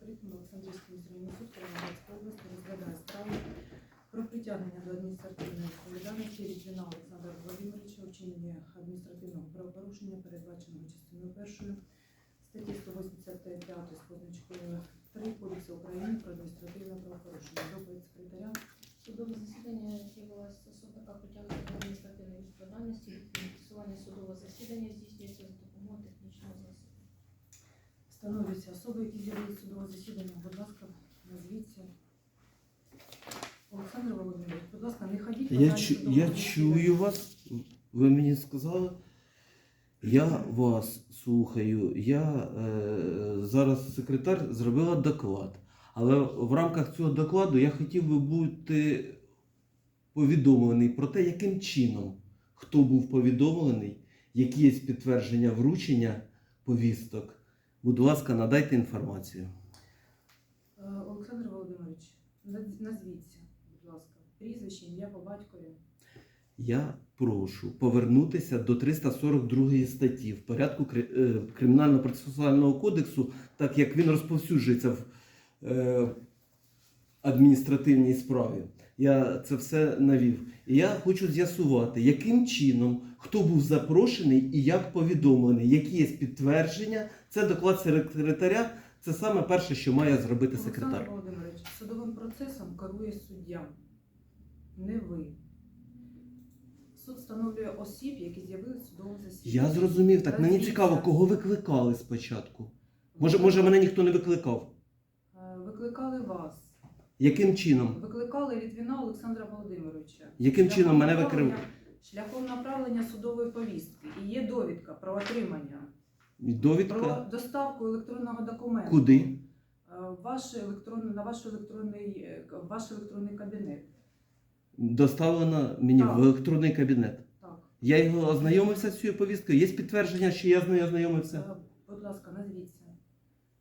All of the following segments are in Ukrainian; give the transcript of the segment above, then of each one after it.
відкритим Олександрівський міськрайонний суд Кіровоградської області розглядає справу про притягнення до адміністративної відповідальності Різдвіна Олександра Володимировича у вчиненні адміністративного правопорушення, передбаченого частиною першої статті 185 з позначкою 3 Кодексу України про адміністративне правопорушення. Доповідь секретаря. Судове засідання з'явилася особа, притягнута до адміністративної відповідальності. Фіксування судового засідання здійснюється за допомогою технічного засобу. Встановлюються особи, які з'явилися судове засідання. Будь ласка, назвіться. Олександр Володимирович, будь ласка, не ходіть. Я, чу, я чую вас. Ви мені сказали. Я вас слухаю. Я е, зараз секретар зробила доклад. Але в рамках цього докладу я хотів би бути повідомлений про те, яким чином хто був повідомлений, які є підтвердження вручення повісток. Будь ласка, надайте інформацію. Е, Олександр Володимирович, наз- назвіться, будь ласка, прізвище, ім'я по батькові. Я прошу повернутися до 342 статті в порядку е, Кримінально-процесуального кодексу, так як він розповсюджується в е, адміністративній справі. Я це все навів. І я хочу з'ясувати, яким чином, хто був запрошений і як повідомлений, які є підтвердження. Це доклад секретаря. Це саме перше, що має зробити Олександр секретар. Володимирович, судовим процесом керує суддя, не ви. Суд встановлює осіб, які з'явилися в судовому засіданні. Я зрозумів, так мені цікаво, кого викликали спочатку. Може, може, мене ніхто не викликав. Е, Викликали вас. Яким чином? Викликали Літвіна Олександра Володимировича. Яким Шляхом чином мене направлення- Шляхом направлення судової повістки. І є довідка про отримання, Довідка? про доставку електронного документу. Куди? Е, Ваш електронний, на ваш електронний, е, ваш електронний кабінет. Доставлена мені Так. в електронний кабінет. Так. Я його ознайомився з цією повісткою. Є підтвердження, що я з нею ознайомився. Е, Будь ласка, назвіться.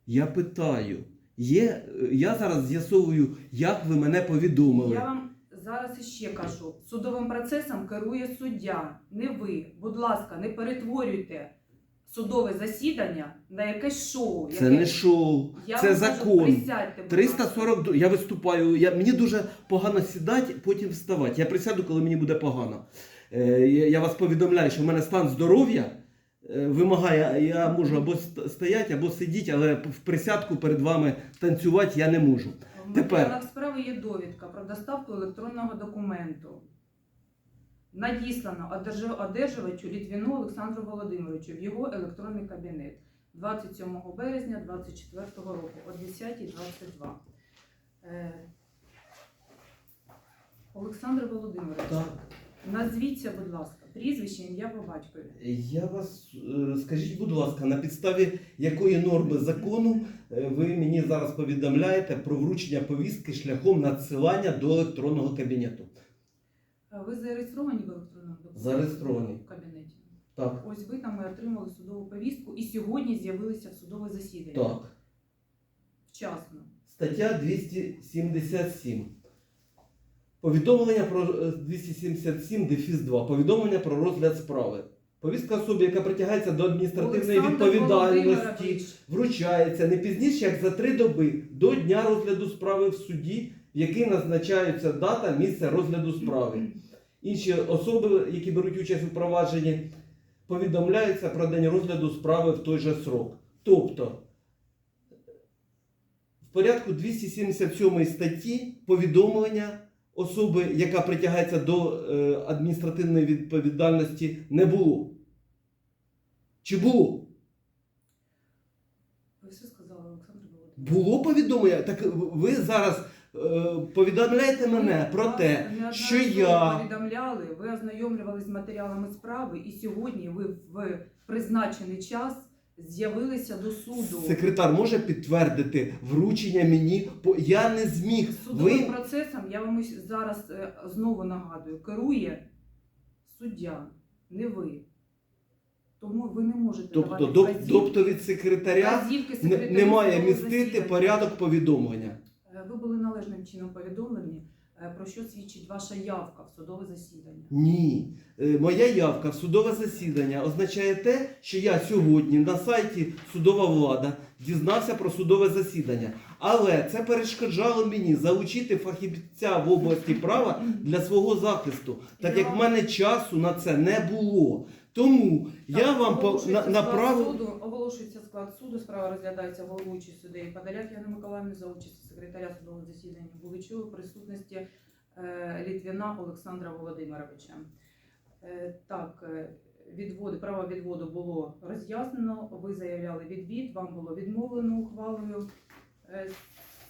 Я питаю. Є, я зараз з'ясовую, як ви мене повідомили. Я вам зараз іще кажу: судовим процесом керує суддя, не ви. Будь ласка, не перетворюйте судове засідання на якесь шоу. Це яке- не шоу, Я це вам кажу, закон. присядьте, будь 340, я виступаю. Я, мені дуже погано сідати, потім вставати. Я присяду, коли мені буде погано. Е, я, я вас повідомляю, що в мене стан здоров'я е, вимагає, я можу або ст- стояти, або сидіти, але в присядку перед вами танцювати я не можу. В Тепер. матеріалах справи є довідка про доставку електронного документу. Надіслано одержувачу Літвіну Олександру Володимировичу в його електронний кабінет 27 березня 2024 року о 10.22. Е, Олександр Володимирович, Так. назвіться, будь ласка, прізвище, ім'я по батькові. Я вас е, скажіть, будь ласка, на підставі якої норми закону е, ви мені зараз повідомляєте про вручення повістки шляхом надсилання до електронного кабінету? Е, Ви зареєстровані в електронному документі? Зареєстрований. в кабінеті. Так. Ось ви там і отримали судову повістку і сьогодні з'явилися в судове засідання. Так. Вчасно. Стаття 277. Повідомлення про е, 277 дефіс 2. Повідомлення про розгляд справи. Повістка особі, яка притягається до адміністративної Олександр відповідальності, Володимирович, вручається не пізніше, як за три доби до дня розгляду справи в суді, в який назначаються дата, місце розгляду справи. Інші особи, які беруть участь у провадженні, повідомляються про день розгляду справи в той же срок. Тобто, в порядку 277 статті повідомлення особи, яка притягається до е, адміністративної відповідальності, не було. Чи було? ви все сказали, Олександр Володимирович. Було повідомлення? Так ви зараз е, повідомляєте мене про те, що я. повідомляли, ви ознайомлювалися з матеріалами справи, і сьогодні ви в призначений час з'явилися до суду. Секретар може підтвердити вручення мені, бо я не зміг. Судовим Ви процесом, я вам ось зараз е, знову нагадую, керує суддя, не ви. Тому ви не можете тобто, давати доп- вказівки- тобто від секретаря вказівки не, секретарю не судового містити засідання. порядок повідомлення. Ви були належним чином повідомлені, е, про що свідчить ваша явка в судове засідання. Ні. Е, Моя явка в судове засідання означає те, що я сьогодні на сайті Судова влада дізнався про судове засідання. Але це перешкоджало мені залучити фахівця в області права для свого захисту, так як в мене часу на це не було. Тому я вам по, на, направив. суду, оголошується склад суду, справа розглядається головуючий суддею Подоляк Яни Миколаївни за участі секретаря судового засідання Буличова в присутності е, Літвіна Олександра Володимировича. Е, так, е, відводи, право відводу було роз'яснено, ви заявляли відвід, вам було відмовлено ухвалою е,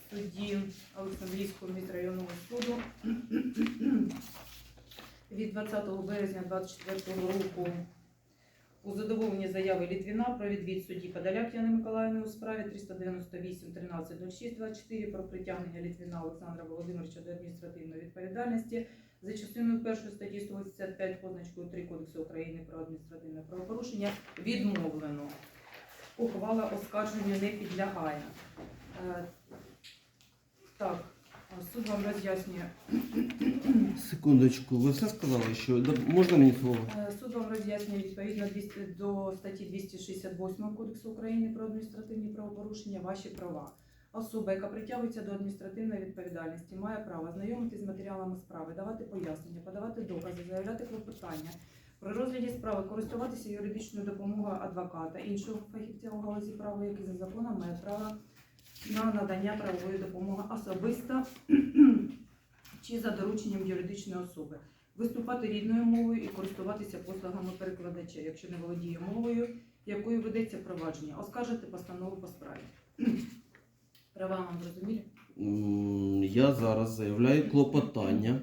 судді Олександрійського міськрайонного суду від 20 березня 2024 року у задоволенні заяви Літвіна про відвід судді Подоляк Яни Миколаївни у справі 398 13 06 24 про притягнення Літвіна Олександра Володимировича до адміністративної відповідальності за частиною першої статті 185 позначкою 3 Кодексу України про адміністративне правопорушення відмовлено. Ухвала оскарженню не підлягає. Е, Так, суд вам роз'яснює Секундочку, ви все сказали, що можна мені слово? Е, Суд вам роз'яснює відповідно до статті 268 Кодексу України про адміністративні правопорушення ваші права. Особа, яка притягується до адміністративної відповідальності, має право знайомитись з матеріалами справи, давати пояснення, подавати докази, заявляти клопотання. При розгляді справи користуватися юридичною допомогою адвоката, іншого фахівця у галузі права, який за законом має право на надання правової допомоги особисто чи за дорученням юридичної особи виступати рідною мовою і користуватися послугами перекладача, якщо не володіє мовою, якою ведеться провадження, оскаржити постанову по справі. Права вам зрозумілі? Я зараз заявляю клопотання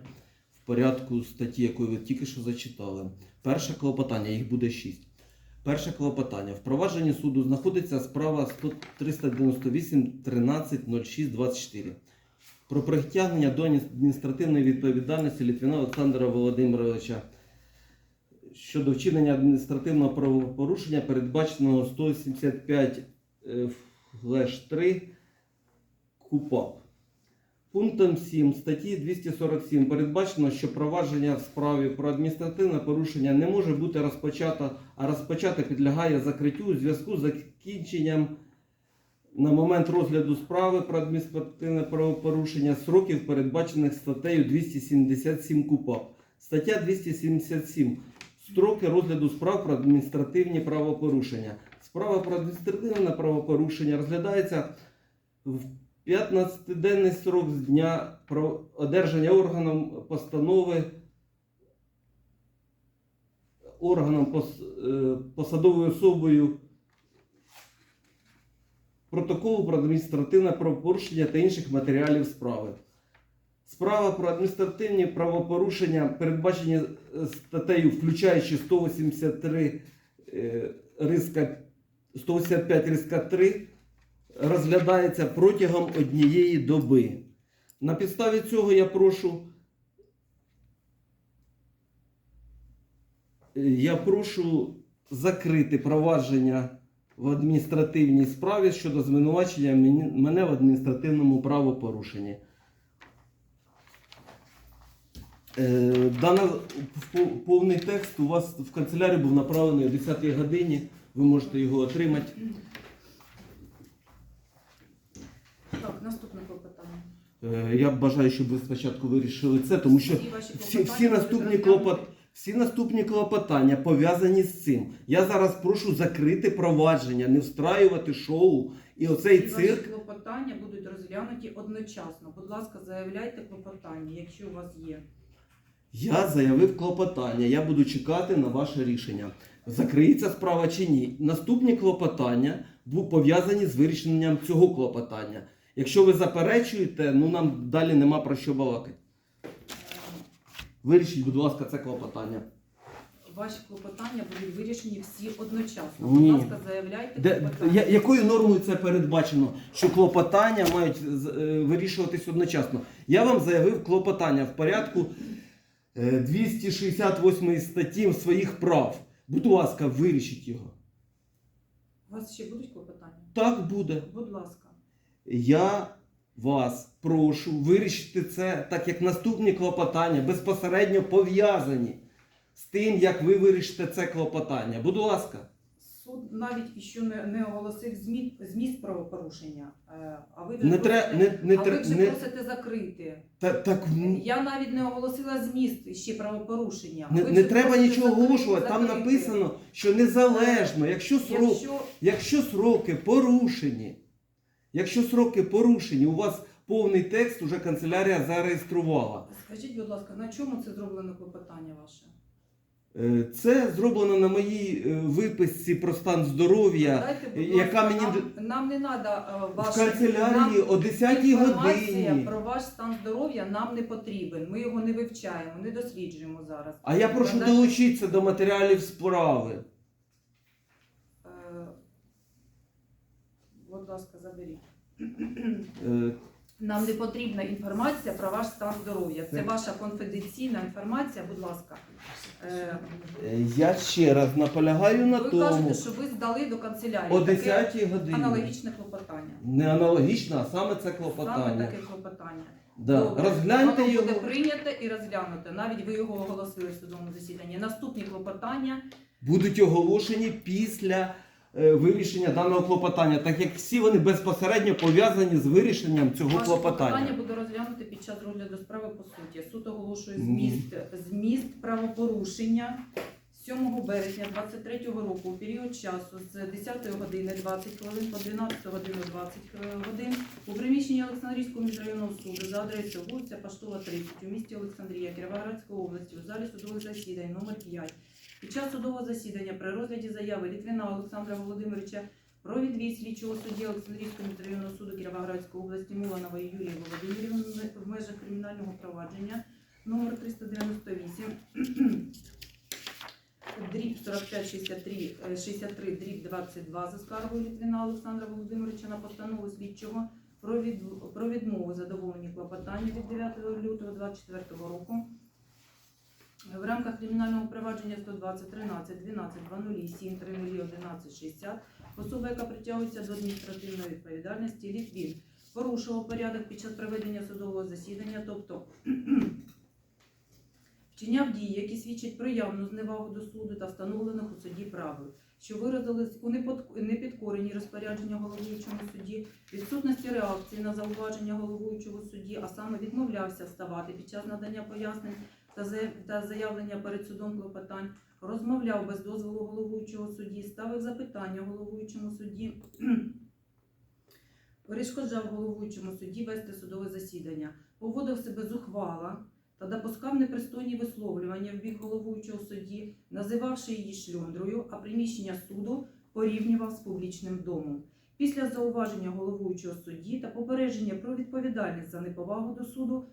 в порядку статті, яку ви тільки що зачитали. Перше клопотання, їх буде шість. Перше клопотання. В провадженні суду знаходиться справа 100 398 13 06 24 про притягнення до адміністративної відповідальності Літвіна Олександра Володимировича щодо вчинення адміністративного правопорушення, передбаченого 175 флеш 3 КУПАП. Пунктом 7 статті 247 передбачено, що провадження в справі про адміністративне порушення не може бути розпочато, а розпочати підлягає закриттю у зв'язку з закінченням на момент розгляду справи про адміністративне правопорушення сроків, передбачених статтею 277 КУПАП. Стаття 277. Строки розгляду справ про адміністративні правопорушення. Справа про адміністративне правопорушення розглядається в 15-денний срок з дня одержання органом постанови органом е, посадовою особою протоколу про адміністративне правопорушення та інших матеріалів справи. Справа про адміністративні правопорушення, передбачені е, статтею, включаючи 183 е, риска 185 риска 3, розглядається протягом однієї доби. На підставі цього я прошу. Я прошу закрити провадження в адміністративній справі щодо звинувачення мене в адміністративному правопорушенні. Е, Дана повний текст у вас в канцелярії був направлений о 10 годині. Ви можете його отримати. Так, наступне клопотання. Е, Я бажаю, щоб ви спочатку вирішили це, тому що Всі всі, наступні, клопот, всі наступні клопотання пов'язані з цим. Я зараз прошу закрити провадження, не встраювати шоу і оцей Всі ваші цирк. клопотання будуть розглянуті одночасно. Будь ласка, заявляйте клопотання, якщо у вас є. Я заявив клопотання, я буду чекати на ваше рішення. Закриється справа чи ні. Наступні клопотання пов'язані з вирішенням цього клопотання. Якщо ви заперечуєте, ну нам далі нема про що балакати. Вирішіть, будь ласка, це клопотання. Ваші клопотання будуть вирішені всі одночасно. Ні. Будь ласка, заявляйте Де, клопотання. я, якою нормою це передбачено, що клопотання мають з- е, вирішуватись одночасно? Я вам заявив клопотання в порядку е, 268 статті своїх прав. Будь ласка, вирішіть його. У вас ще будуть клопотання? Так буде. Будь ласка. Я вас прошу вирішити це, так як наступні клопотання безпосередньо пов'язані з тим, як ви вирішите це клопотання. Будь ласка. суд навіть ще не, не оголосив зміст, зміст правопорушення, е, а ви вже Не просите, треба не, не, а ви тре- вже не, просите закрити. та, так м, Я навіть не оголосила зміст ще правопорушення. не, Ви не вже треба просите нічого закрити- оголошувати. Там закрити. написано, що незалежно, якщо срок, Якщо якщо сроки порушені, якщо сроки порушені, у вас повний текст уже канцелярія зареєструвала. скажіть, будь ласка, на чому це зроблено клопотання ваше? Е, Це зроблено на моїй е, виписці про стан здоров'я Дайте, будь яка ласка, мені нам, нам не треба в ваше канцелярії о 10 інформація годині. про ваш стан здоров'я нам не потрібен. Ми його не вивчаємо, не досліджуємо зараз. А я прошу Надайте- долучитися до матеріалів справи. Е, Будь ласка, заберіть. Е, Нам не потрібна інформація про ваш стан здоров'я. Це ваша конфіденційна інформація, будь ласка. Е, е, Я ще раз наполягаю на Ви тому. кажете, що ви здали до канцелярії О таке 10 годині. аналогічне клопотання. Не аналогічно, а саме це Саме клопотання. таке клопотання. Да. Добре. Розгляньте Воно його. буде прийнято і розглянуто. Навіть ви його оголосили в судовому засіданні. Наступні клопотання Будуть оголошені після е, вирішення даного клопотання, так як всі вони безпосередньо пов'язані з вирішенням цього Ваше клопотання. клопотання буде розглянути під час розгляду справи по суті. Суд оголошує зміст, зміст правопорушення 7 березня 23 року у період часу з 10 години 20 хвилин по 12 годину 20 годин у приміщенні Олександрійського міжрайонного суду за адресою вулиця Поштова 30 у місті Олександрія Кіровоградської області у залі судових засідань номер 5 під час судового засідання при розгляді заяви Літвіна Олександра Володимировича про відвід слідчого судді Олександрійського міжрайонного суду Кіровоградської області Муланової Юлії Володимирівни в межах кримінального провадження номер 398 дріб 4563 е, 63 дріб 22 за скаргою Літвіна Олександра Володимировича на постанову слідчого про, від, про відмову задоволення клопотання від 9 лютого 2024 року в рамках кримінального провадження 120 13 12 00 7 30 11 60 особа, яка притягується до адміністративної відповідальності, Літвін порушував порядок під час проведення судового засідання, тобто вчиняв дії, які свідчать про явну зневагу до суду та встановлених у суді правил, що виразились у непідкоренні розпорядження головуючому судді, відсутності реакції на зауваження головуючого судді, а саме відмовлявся вставати під час надання пояснень та заявлення перед судом клопотань, розмовляв без дозволу головуючого судді, ставив запитання головуючому судді, перешкоджав головуючому судді вести судове засідання, поводив себе зухвало та допускав непристойні висловлювання в бік головуючого судді, називавши її шльондрою, а приміщення суду порівнював з публічним домом. Після зауваження головуючого судді та попередження про відповідальність за неповагу до суду